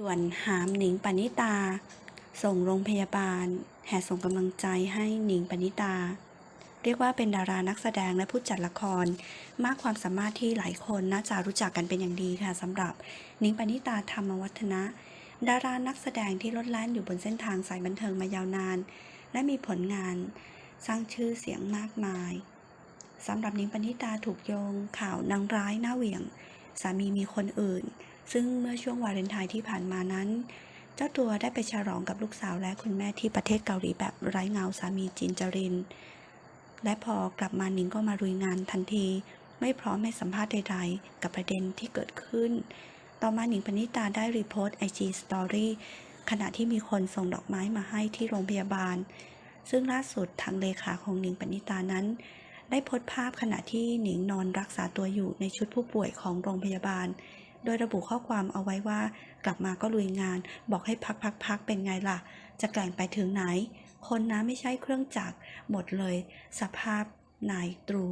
ด่วนหามหนิงปณิตา ส่งโรงพยาบาล แห่ส่งกำลังใจให้หนิงปณิตา เรียกว่าเป็นดารานักแสดงและผู้จัดละคร มากความสามารถที่หลายคนน่าจะรู้จักกันเป็นอย่างดีค่ะสำหรับหนิงปณิตาธรรมวัฒนะ ดารานักแสดงที่ลดแล่นอยู่บนเส้นทางสายบันเทิงมายาวนาน และมีผลงาน สร้างชื่อเสียงมากมายสำหรับหนิงปณิตาถูกโยงข่าวนางร้ายหน้าเหวี่ยง สามีมีคนอื่น ซึ่งเมื่อช่วงวาเลนไทน์ที่ผ่านมานั้น เจ้าตัวได้ไปฉลองกับลูกสาวและคุณแม่ที่ประเทศเกาหลีแบบไร้เงาสามีจินจริน และพอกลับมาหนิงก็มารุยงานทันที ไม่พร้อมให้สัมภาษณ์ใดๆ กับประเด็นที่เกิดขึ้น ต่อมาหนิงปณิตาได้รีโพสต์ไอจีสตอรี่ขณะที่มีคนส่งดอกไม้มาให้ที่โรงพยาบาล ซึ่งล่าสุดทางเลขาของหนิงปณิตานั้น ได้โพสต์ภาพขณะที่หนิงนอนรักษาตัวอยู่ในชุดผู้ป่วยของโรงพยาบาล โดยระบุข้อความเอาไว้ว่า กลับมาก็ลุยงาน บอกให้พักพักพักเป็นไงล่ะ จะแกล่งไปถึงไหน คนนะไม่ใช่เครื่องจักรหมดเลย สภาพนายตรู